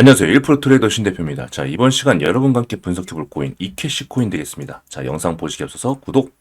안녕하세요. 1% 트레이더 신 대표입니다. 자, 이번 시간 여러분과 함께 분석해볼 코인, 이캐시 코인 되겠습니다. 자, 영상 보시기 앞서서 구독,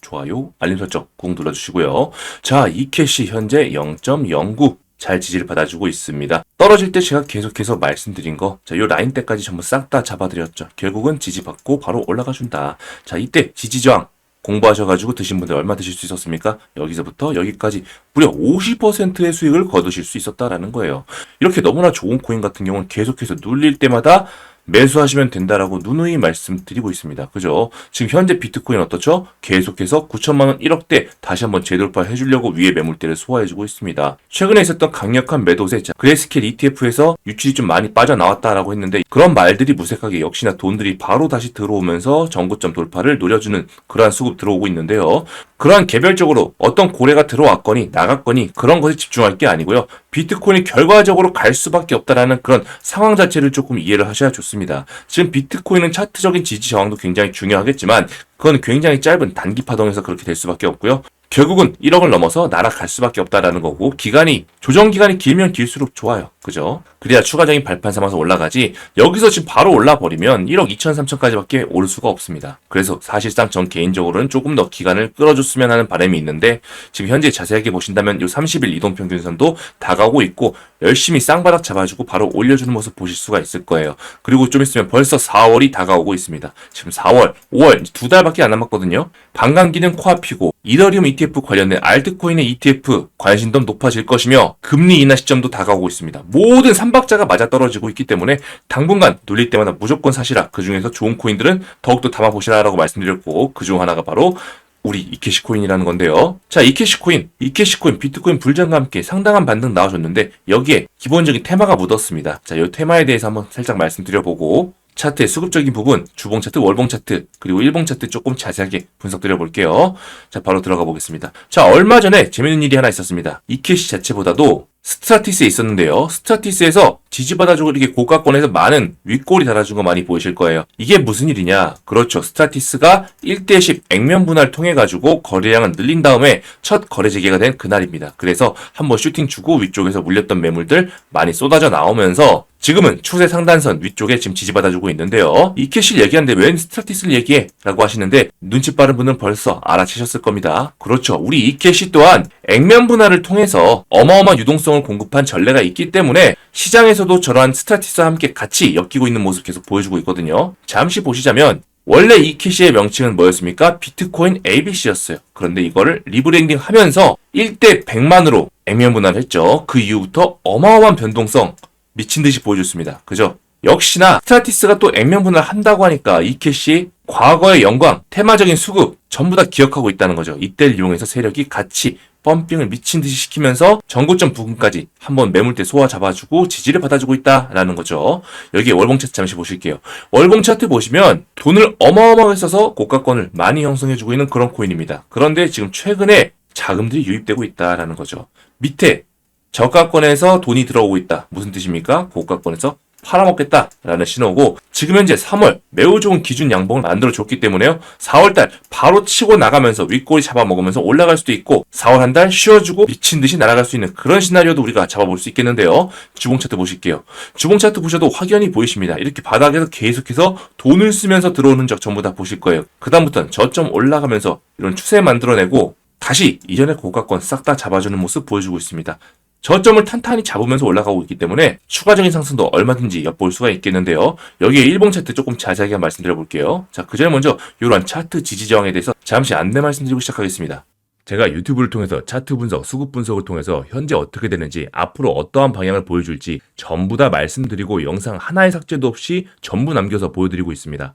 좋아요, 알림 설정 꾹 눌러주시고요. 자, 이캐시 현재 0.09. 잘 지지를 받아주고 있습니다. 떨어질 때 제가 계속해서 말씀드린 거, 자, 요 라인 때까지 전부 싹 다 잡아드렸죠. 결국은 지지받고 바로 올라가준다. 자, 이때 지지저항, 공부하셔가지고 드신 분들 얼마 드실 수 있었습니까? 여기서부터 여기까지 무려 50%의 수익을 거두실 수 있었다라는 거예요. 이렇게 너무나 좋은 코인 같은 경우는 계속해서 눌릴 때마다 매수하시면 된다라고 누누이 말씀드리고 있습니다. 그죠? 지금 현재 비트코인 어떻죠? 계속해서 9천만 원 1억대 다시 한번 재돌파 해 주려고 위에 매물대를 소화해 주고 있습니다. 최근에 있었던 강력한 매도세, 자, 그레스켈 ETF에서 유출이 좀 많이 빠져나왔다라고 했는데 그런 말들이 무색하게 역시나 돈들이 바로 다시 들어오면서 정고점 돌파를 노려주는 그러한 수급 들어오고 있는데요. 그러한 개별적으로 어떤 고래가 들어왔거니 나갔거니 그런 것에 집중할 게 아니고요. 비트코인이 결과적으로 갈 수밖에 없다라는 그런 상황 자체를 조금 이해를 하셔야 좋습니다. 지금 비트코인은 차트적인 지지 저항도 굉장히 중요하겠지만 그건 굉장히 짧은 단기 파동에서 그렇게 될 수밖에 없고요. 결국은 1억을 넘어서 날아갈 수밖에 없다라는 거고 기간이 조정 기간이 길면 길수록 좋아요. 그죠? 그래야 추가적인 발판 삼아서 올라가지 여기서 지금 바로 올라 버리면 1억 2천 3천까지밖에 오를 수가 없습니다. 그래서 사실상 전 개인적으로는 조금 더 기간을 끌어줬으면 하는 바람이 있는데 지금 현재 자세하게 보신다면 이 30일 이동 평균선도 다가오고 있고 열심히 쌍바닥 잡아주고 바로 올려주는 모습 보실 수가 있을 거예요. 그리고 좀 있으면 벌써 4월이 다가오고 있습니다. 지금 4월, 5월 두 달밖에 안 남았거든요. 방광기는 코앞이고 이더리움 ETF 관련된 알트코인의 ETF 관심도 높아질 것이며 금리 인하 시점도 다가오고 있습니다. 모든 삼박자가 맞아떨어지고 있기 때문에 당분간 눌릴 때마다 무조건 사시라. 그 중에서 좋은 코인들은 더욱더 담아보시라라고 말씀드렸고 그 중 하나가 바로 우리 이케시 코인이라는 건데요. 자, 이케시 코인, 이케시 코인, 비트코인 불장과 함께 상당한 반등 나와줬는데 여기에 기본적인 테마가 묻었습니다. 자, 이 테마에 대해서 한번 살짝 말씀드려보고 차트의 수급적인 부분, 주봉 차트, 월봉 차트, 그리고 일봉 차트 조금 자세하게 분석드려 볼게요. 자, 바로 들어가 보겠습니다. 자, 얼마 전에 재밌는 일이 하나 있었습니다. 이케시 자체보다도 스트라티스에 있었는데요. 스트라티스에서 지지받아주고 이렇게 고가권에서 많은 윗골이 달아준 거 많이 보이실 거예요. 이게 무슨 일이냐? 그렇죠. 스트라티스가 1대10 액면 분할 통해 가지고 거래량을 늘린 다음에 첫 거래 재개가 된 그날입니다. 그래서 한번 슈팅 주고 위쪽에서 물렸던 매물들 많이 쏟아져 나오면서 지금은 추세 상단선 위쪽에 지금 지지받아주고 있는데요. 이 캐시를 얘기하는데 웬 스트라티스를 얘기해? 라고 하시는데 눈치 빠른 분은 벌써 알아채셨을 겁니다. 그렇죠. 우리 이 캐시 또한 액면 분할을 통해서 어마어마한 유동성 을 공급한 전례가 있기 때문에 시장에서도 저러한 스트라티스와 함께 같이 엮이고 있는 모습 계속 보여주고 있거든요. 잠시 보시자면 원래 이 캐시의 명칭은 뭐였습니까? 비트코인 ABC였어요. 그런데 이거를 리브랜딩 하면서 1대 100만으로 액면 분할을 했죠. 그 이후부터 어마어마한 변동성 미친 듯이 보여줬습니다. 그죠? 역시나 스트라티스가 또 액면 분할 한다고 하니까 이 캐시 과거의 영광, 테마적인 수급 전부 다 기억하고 있다는 거죠. 이때를 이용해서 세력이 같이 펌핑을 미친 듯이 시키면서 전고점 부근까지 한번 매물대 소화 잡아주고 지지를 받아주고 있다라는 거죠. 여기 월봉 차트 잠시 보실게요. 월봉 차트 보시면 돈을 어마어마하게 써서 고가권을 많이 형성해주고 있는 그런 코인입니다. 그런데 지금 최근에 자금들이 유입되고 있다라는 거죠. 밑에 저가권에서 돈이 들어오고 있다. 무슨 뜻입니까? 고가권에서 팔아먹겠다라는 신호고 지금 현재 3월 매우 좋은 기준 양봉을 만들어 줬기 때문에요. 4월달 바로 치고 나가면서 윗골이 잡아먹으면서 올라갈 수도 있고 4월 한 달 쉬어주고 미친 듯이 날아갈 수 있는 그런 시나리오도 우리가 잡아볼 수 있겠는데요. 주봉 차트 보실게요. 주봉 차트 보셔도 확연히 보이십니다. 이렇게 바닥에서 계속해서 돈을 쓰면서 들어오는 적 전부 다 보실 거예요. 그 다음부터는 저점 올라가면서 이런 추세 만들어내고 다시 이전의 고가권 싹 다 잡아주는 모습 보여주고 있습니다. 저점을 탄탄히 잡으면서 올라가고 있기 때문에 추가적인 상승도 얼마든지 엿볼 수가 있겠는데요. 여기에 일봉 차트 조금 자세하게 말씀드려 볼게요. 자, 그 전에 먼저 이러한 차트 지지 저항에 대해서 잠시 안내 말씀드리고 시작하겠습니다. 제가 유튜브를 통해서 차트 분석, 수급 분석을 통해서 현재 어떻게 되는지, 앞으로 어떠한 방향을 보여줄지 전부 다 말씀드리고 영상 하나의 삭제도 없이 전부 남겨서 보여드리고 있습니다.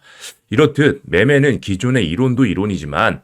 이렇듯 매매는 기존의 이론도 이론이지만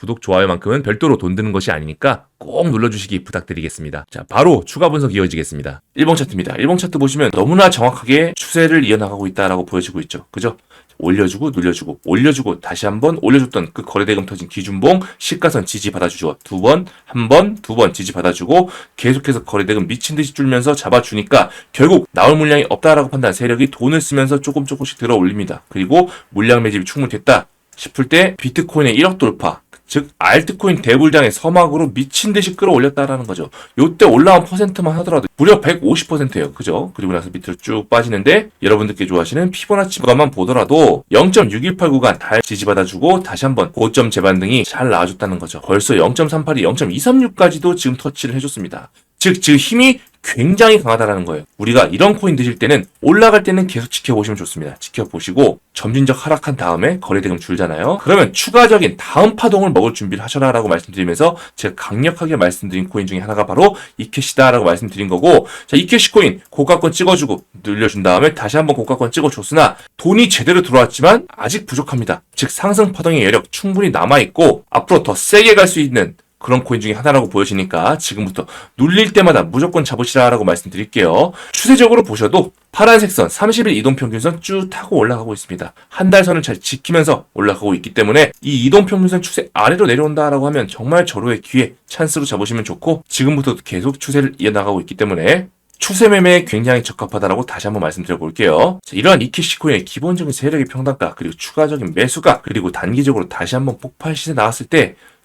구독, 좋아요만큼은 별도로 돈 드는 것이 아니니까 꼭 눌러주시기 부탁드리겠습니다. 자, 바로 추가 분석 이어지겠습니다. 1번 차트입니다. 1번 차트 보시면 너무나 정확하게 추세를 이어나가고 있다라고 보여지고 있죠. 그죠? 올려주고 눌려주고 올려주고 다시 한번 올려줬던 그 거래대금 터진 기준봉 시가선 지지 받아주죠. 두 번, 한 번, 두 번 지지 받아주고 계속해서 거래대금 미친 듯이 줄면서 잡아주니까 결국 나올 물량이 없다라고 판단 세력이 돈을 쓰면서 조금 조금씩 들어 올립니다. 그리고 물량 매집이 충분됐다 싶을 때 비트코인의 1억 돌파 즉 알트코인 대불장의 서막으로 미친 듯이 끌어올렸다라는 거죠. 요때 올라온 퍼센트만 하더라도 무려 150%예요. 그죠? 그리고 나서 밑으로 쭉 빠지는데 여러분들께 좋아하시는 피보나치 구간만 보더라도 0.618 구간 달 지지받아주고 다시 한번 고점 재반등이 잘 나와줬다는 거죠. 벌써 0.38이 0.236까지도 지금 터치를 해줬습니다. 즉, 지금 힘이 굉장히 강하다라는 거예요. 우리가 이런 코인 드실 때는 올라갈 때는 계속 지켜보시면 좋습니다. 지켜보시고 점진적 하락한 다음에 거래대금 줄잖아요. 그러면 추가적인 다음 파동을 먹을 준비를 하셔라라고 말씀드리면서 제가 강력하게 말씀드린 코인 중에 하나가 바로 이캐시다라고 말씀드린 거고 자 이캐시 코인 고가권 찍어주고 늘려준 다음에 다시 한번 고가권 찍어줬으나 돈이 제대로 들어왔지만 아직 부족합니다. 즉 상승 파동의 여력 충분히 남아있고 앞으로 더 세게 갈 수 있는 그런 코인 중에 하나라고 보여지니까 지금부터 눌릴 때마다 무조건 잡으시라라고 말씀드릴게요. 추세적으로 보셔도 파란색 선 30일 이동 평균선 쭉 타고 올라가고 있습니다. 한 달 선을 잘 지키면서 올라가고 있기 때문에 이 이동 평균선 추세 아래로 내려온다라고 하면 정말 절호의 기회 찬스로 잡으시면 좋고 지금부터 계속 추세를 이어나가고 있기 때문에 추세 매매에 굉장히 적합하다라고 다시 한번 말씀드려 볼게요. 자, 이러한 이키시 코인의 기본적인 세력의 평단가 그리고 추가적인 매수가 그리고 단기적으로 다시 한번 폭발 시세 나왔을 때